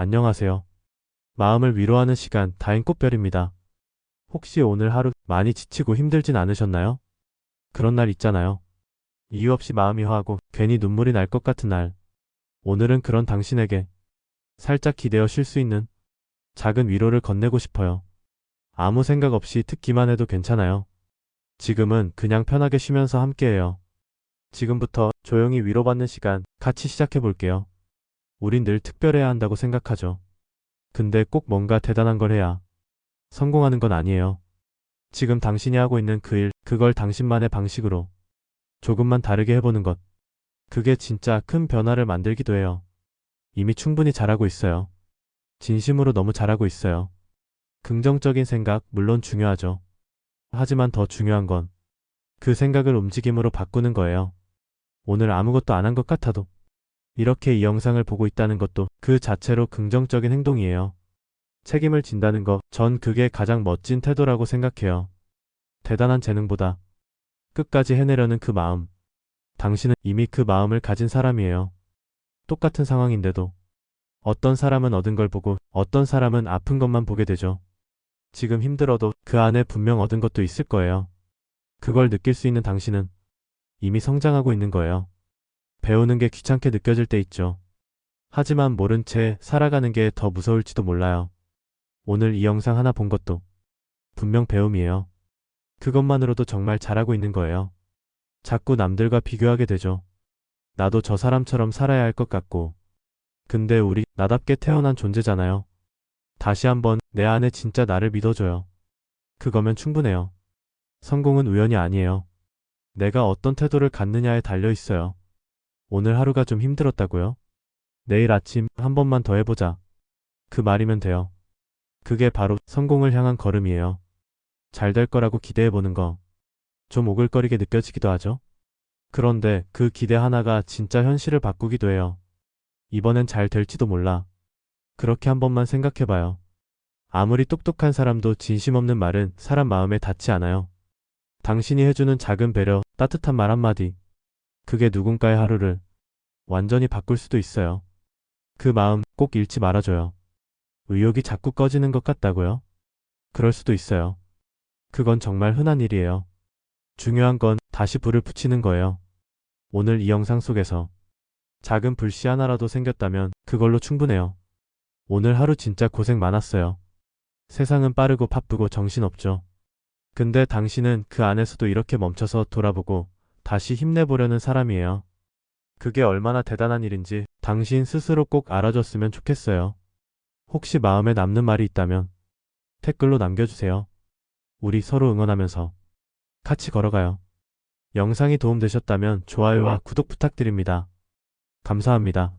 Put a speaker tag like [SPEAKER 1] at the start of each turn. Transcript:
[SPEAKER 1] 안녕하세요. 마음을 위로하는 시간 다인꽃별입니다. 혹시 오늘 하루 많이 지치고 힘들진 않으셨나요? 그런 날 있잖아요. 이유 없이 마음이 화하고 괜히 눈물이 날 것 같은 날. 오늘은 그런 당신에게 살짝 기대어 쉴 수 있는 작은 위로를 건네고 싶어요. 아무 생각 없이 듣기만 해도 괜찮아요. 지금은 그냥 편하게 쉬면서 함께해요. 지금부터 조용히 위로받는 시간 같이 시작해 볼게요. 우린 늘 특별해야 한다고 생각하죠. 근데 꼭 뭔가 대단한 걸 해야 성공하는 건 아니에요. 지금 당신이 하고 있는 그 일, 그걸 당신만의 방식으로 조금만 다르게 해보는 것. 그게 진짜 큰 변화를 만들기도 해요. 이미 충분히 잘하고 있어요. 진심으로 너무 잘하고 있어요. 긍정적인 생각, 물론 중요하죠. 하지만 더 중요한 건 그 생각을 움직임으로 바꾸는 거예요. 오늘 아무것도 안 한 것 같아도 이렇게 이 영상을 보고 있다는 것도 그 자체로 긍정적인 행동이에요. 책임을 진다는 거, 전 그게 가장 멋진 태도라고 생각해요. 대단한 재능보다 끝까지 해내려는 그 마음. 당신은 이미 그 마음을 가진 사람이에요. 똑같은 상황인데도 어떤 사람은 얻은 걸 보고 어떤 사람은 아픈 것만 보게 되죠. 지금 힘들어도 그 안에 분명 얻은 것도 있을 거예요. 그걸 느낄 수 있는 당신은 이미 성장하고 있는 거예요. 배우는 게 귀찮게 느껴질 때 있죠. 하지만 모른 채 살아가는 게 더 무서울지도 몰라요. 오늘 이 영상 하나 본 것도 분명 배움이에요. 그것만으로도 정말 잘하고 있는 거예요. 자꾸 남들과 비교하게 되죠. 나도 저 사람처럼 살아야 할 것 같고. 근데 우리 나답게 태어난 존재잖아요. 다시 한번 내 안에 진짜 나를 믿어줘요. 그거면 충분해요. 성공은 우연이 아니에요. 내가 어떤 태도를 갖느냐에 달려 있어요. 오늘 하루가 좀 힘들었다고요? 내일 아침 한 번만 더 해보자. 그 말이면 돼요. 그게 바로 성공을 향한 걸음이에요. 잘 될 거라고 기대해보는 거. 좀 오글거리게 느껴지기도 하죠? 그런데 그 기대 하나가 진짜 현실을 바꾸기도 해요. 이번엔 잘 될지도 몰라. 그렇게 한 번만 생각해봐요. 아무리 똑똑한 사람도 진심 없는 말은 사람 마음에 닿지 않아요. 당신이 해주는 작은 배려, 따뜻한 말 한마디. 그게 누군가의 하루를 완전히 바꿀 수도 있어요. 그 마음 꼭 잃지 말아줘요. 의욕이 자꾸 꺼지는 것 같다고요? 그럴 수도 있어요. 그건 정말 흔한 일이에요. 중요한 건 다시 불을 붙이는 거예요. 오늘 이 영상 속에서 작은 불씨 하나라도 생겼다면 그걸로 충분해요. 오늘 하루 진짜 고생 많았어요. 세상은 빠르고 바쁘고 정신없죠. 근데 당신은 그 안에서도 이렇게 멈춰서 돌아보고 다시 힘내보려는 사람이에요. 그게 얼마나 대단한 일인지 당신 스스로 꼭 알아줬으면 좋겠어요. 혹시 마음에 남는 말이 있다면 댓글로 남겨주세요. 우리 서로 응원하면서 같이 걸어가요. 영상이 도움되셨다면 좋아요와 구독 부탁드립니다. 감사합니다.